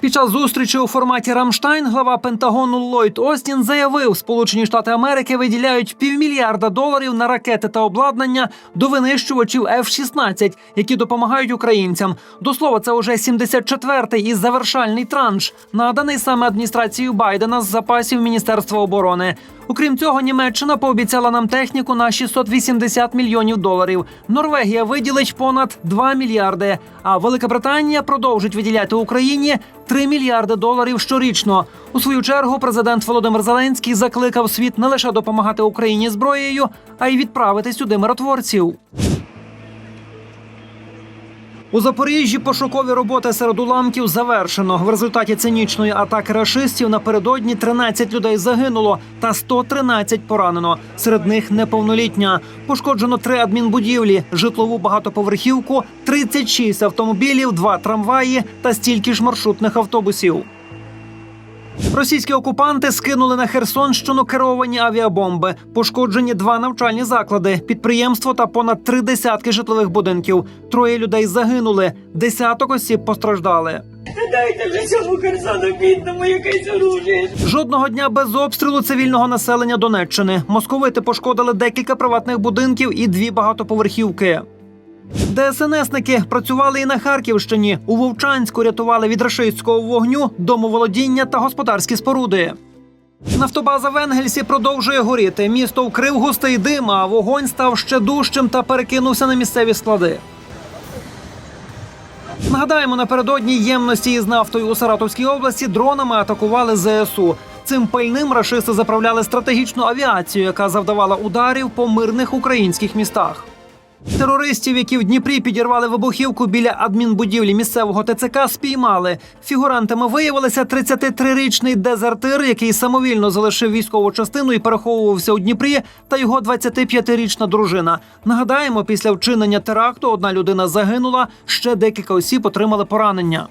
Під час зустрічі у форматі Рамштайн глава Пентагону Ллойд Остін заявив, Сполучені Штати Америки виділяють півмільярда доларів на ракети та обладнання до винищувачів F-16, які допомагають українцям. До слова, це уже 74-й і завершальний транш, наданий саме адміністрацією Байдена з запасів Міністерства оборони. Окрім цього, Німеччина пообіцяла нам техніку на 680 мільйонів доларів. Норвегія виділить понад 2 мільярди. А Велика Британія продовжить виділяти Україні 3 мільярди доларів щорічно. У свою чергу президент Володимир Зеленський закликав світ не лише допомагати Україні зброєю, а й відправити сюди миротворців. У Запоріжжі пошукові роботи серед уламків завершено. В результаті цинічної атаки рашистів напередодні 13 людей загинуло та 113 поранено. Серед них неповнолітня. Пошкоджено три адмінбудівлі, житлову багатоповерхівку, 36 автомобілів, два трамваї та стільки ж маршрутних автобусів. Російські окупанти скинули на Херсонщину керовані авіабомби. Пошкоджені два навчальні заклади, підприємство та понад три десятки житлових будинків. Троє людей загинули, десяток осіб постраждали. Дайте вже цьому Херсону бідному якесь оружие. Жодного дня без обстрілу цивільного населення Донеччини. Московити пошкодили декілька приватних будинків і дві багатоповерхівки. ДСНСники працювали і на Харківщині. У Вовчанську рятували від рашистського вогню домоволодіння та господарські споруди. Нафтобаза в Енгельсі продовжує горіти. Місто вкрив густий дим, а вогонь став ще дужчим та перекинувся на місцеві склади. Нагадаємо, напередодні ємності із нафтою у Саратовській області дронами атакували ЗСУ. Цим пальним рашисти заправляли стратегічну авіацію, яка завдавала ударів по мирних українських містах. Терористів, які в Дніпрі підірвали вибухівку біля адмінбудівлі місцевого ТЦК, спіймали. Фігурантами виявилися 33-річний дезертир, який самовільно залишив військову частину і переховувався у Дніпрі, та його 25-річна дружина. Нагадаємо, після вчинення теракту одна людина загинула, ще декілька осіб отримали поранення.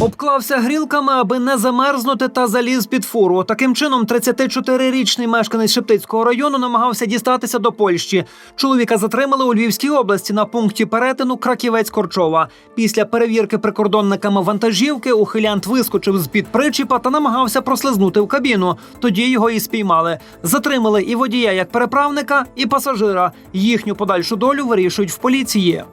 Обклався грілками, аби не замерзнути та заліз під фуру. Таким чином, 34-річний мешканець Шептицького району намагався дістатися до Польщі. Чоловіка затримали у Львівській області на пункті перетину Краківець-Корчова. Після перевірки прикордонниками вантажівки ухилянт вискочив з під причіпа та намагався прослизнути в кабіну. Тоді його і спіймали. Затримали і водія як переправника, і пасажира. Їхню подальшу долю вирішують в поліції.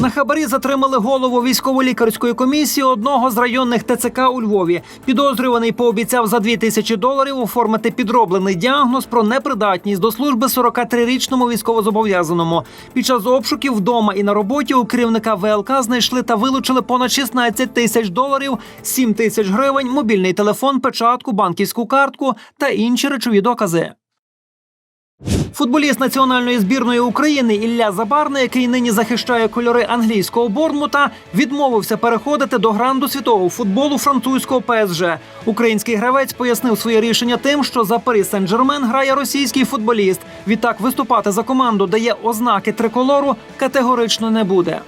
На хабарі затримали голову військово-лікарської комісії одного з районних ТЦК у Львові. Підозрюваний пообіцяв за 2 тисячі доларів оформити підроблений діагноз про непридатність до служби 43-річному військовозобов'язаному. Під час обшуків вдома і на роботі у керівника ВЛК знайшли та вилучили понад 16 тисяч доларів, 7 тисяч гривень, мобільний телефон, печатку, банківську картку та інші речові докази. Футболіст національної збірної України Ілля Забарний, який нині захищає кольори англійського Борнмута, відмовився переходити до гранду світового футболу французького ПСЖ. Український гравець пояснив своє рішення тим, що за Парі Сен-Жермен грає російський футболіст. Відтак виступати за команду, дає ознаки триколору, категорично не буде.